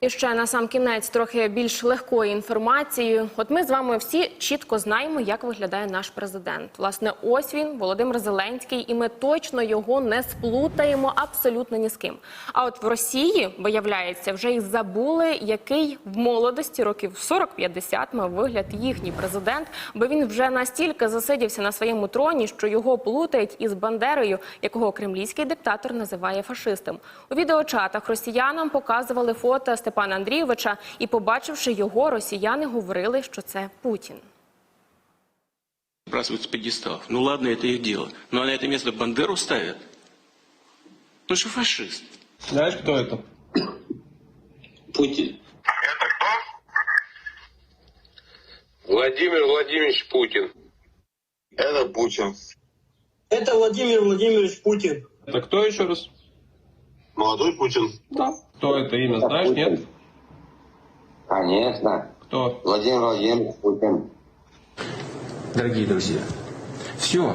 І ще на сам кінець трохи більш легкої інформації. От ми з вами всі чітко знаємо, як виглядає наш президент. Власне, ось він, Володимир Зеленський, і ми точно його не сплутаємо абсолютно ні з ким. А от в Росії, виявляється, вже й забули, який в молодості років 40-50 мав вигляд їхній президент, бо він вже настільки засидівся на своєму троні, що його плутають із Бандерою, якого кремлівський диктатор називає фашистом. У відеочатах росіянам показували фото Степана Андрійовича, і, побачивши його, росіяни говорили, що це Путін. Сбрасывают с пьедесталов. Ну ладно, это их дело. Но на это место Бандеру ставят? Ну что фашист? Знаешь, кто это? Путин. Владимир Владимирович Путин. Это Путин. Это Владимир Владимирович Путин. Это кто еще раз? Молодой Путин. Да. Кто это имя, знаешь, нет? Конечно. Кто? Владимир Владимирович Путин. Дорогие друзья, все,